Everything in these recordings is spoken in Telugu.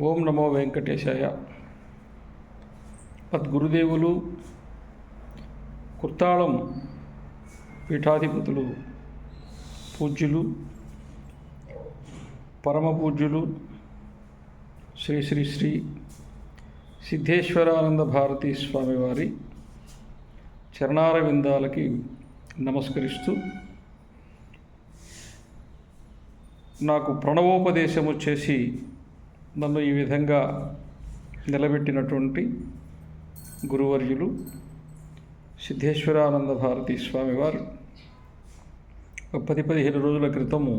ఓం నమో వెంకటేశాయ. గురుదేవులు కుర్తాళం పీఠాధిపతులు పూజ్యులు పరమ పూజ్యులు శ్రీ శ్రీ శ్రీ సిద్ధేశ్వరానంద భారతీ స్వామివారి చరణార విందాలకి నమస్కరిస్తూ నాకు ప్రణవోపదేశము చేసి నన్ను ఈ విధంగా నిలబెట్టినటువంటి గురువర్యులు సిద్ధేశ్వరానంద భారతీ స్వామివారు ఒక పది పదిహేను రోజుల క్రితము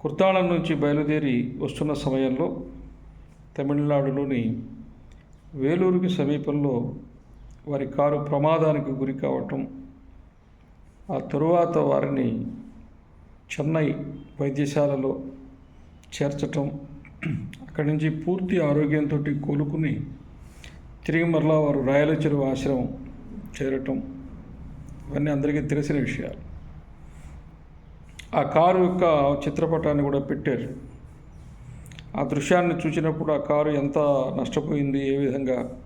కుర్తాళం నుంచి బయలుదేరి వస్తున్న సమయంలో తమిళనాడులోని వేలూరుకి సమీపంలో వారి కారు ప్రమాదానికి గురి కావటం ఆ తరువాత వారిని చెన్నై వైద్యశాలలో చేర్చటం అక్కడి నుంచి పూర్తి ఆరోగ్యంతో కోలుకుని తిరిగి మరలా వారు రాయల చెరువు ఆశ్రమం చేరటం ఇవన్నీ అందరికీ తెలిసిన విషయాలు. ఆ కారు యొక్క చిత్రపటాన్ని కూడా పెట్టారు. ఆ దృశ్యాన్ని చూసినప్పుడు ఆ కారు ఎంత నష్టపోయింది ఏ విధంగా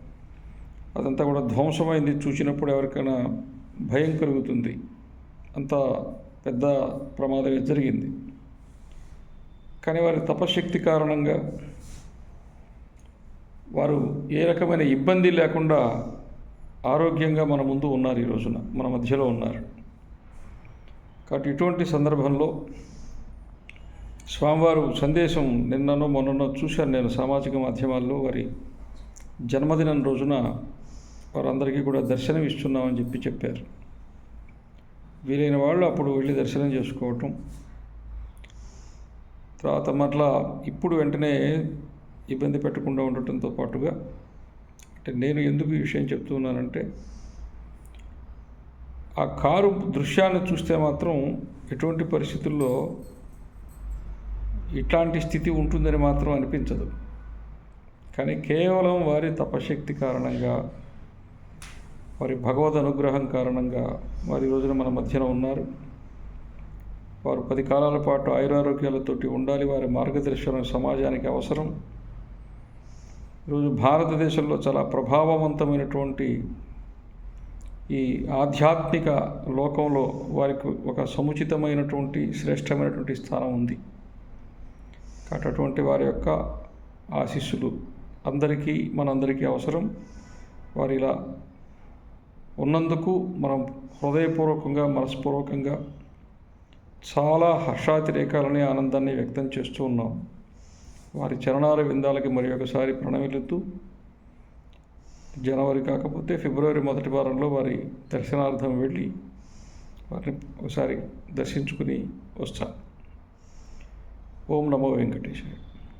అదంతా కూడా ధ్వంసమైంది చూసినప్పుడు ఎవరికైనా భయం కలుగుతుంది. అంత పెద్ద ప్రమాదం జరిగింది. కానీ వారి తపశక్తి కారణంగా వారు ఏ రకమైన ఇబ్బంది లేకుండా ఆరోగ్యంగా మన ముందు ఉన్నారు ఈ రోజున మన మధ్యలో ఉన్నారు. కాబట్టి ఇటువంటి సందర్భంలో స్వామివారు సందేశం నిన్ననో మొన్ననో చూశాను నేను సామాజిక మాధ్యమాల్లో వారి జన్మదినం రోజున వారందరికీ కూడా దర్శనం ఇస్తున్నామని చెప్పి చెప్పారు. వీలైన వాళ్ళు అప్పుడు వెళ్ళి దర్శనం చేసుకోవటం తర్వాత మరలా ఇప్పుడు వెంటనే ఇబ్బంది పెట్టకుండా ఉండటంతో పాటుగా అంటే నేను ఎందుకు ఈ విషయం చెప్తున్నానంటే ఆ కారు దృశ్యాన్ని చూస్తే మాత్రం ఎటువంటి పరిస్థితుల్లో ఇట్లాంటి స్థితి ఉంటుందని మాత్రం అనిపించదు. కానీ కేవలం వారి తపశక్తి కారణంగా వారి భగవద్ అనుగ్రహం కారణంగా వారి రోజున మన మధ్యన ఉన్నారు. వారు పది కాలాల పాటు ఆయురారోగ్యాలతోటి ఉండాలి. వారి మార్గదర్శనం సమాజానికి అవసరం. ఈరోజు భారతదేశంలో చాలా ప్రభావవంతమైనటువంటి ఈ ఆధ్యాత్మిక లోకంలో వారికి ఒక సముచితమైనటువంటి శ్రేష్టమైనటువంటి స్థానం ఉంది. కాబట్టి అటువంటి వారి యొక్క ఆశీస్సులు అందరికీ మనందరికీ అవసరం. వారిలా ఉన్నందుకు మనం హృదయపూర్వకంగా మనస్పూర్వకంగా చాలా హర్షాతిరేకాలని ఆనందాన్ని వ్యక్తం చేస్తూ ఉన్నాం. వారి చరణాల విందాలకి మరి ఒకసారి ప్రణమిల్లుతూ జనవరి కాకపోతే ఫిబ్రవరి మొదటి వారంలో వారి దర్శనార్థం వెళ్ళి వారిని ఒకసారి దర్శించుకుని వస్తాను ఓం నమో వెంకటేశ్వర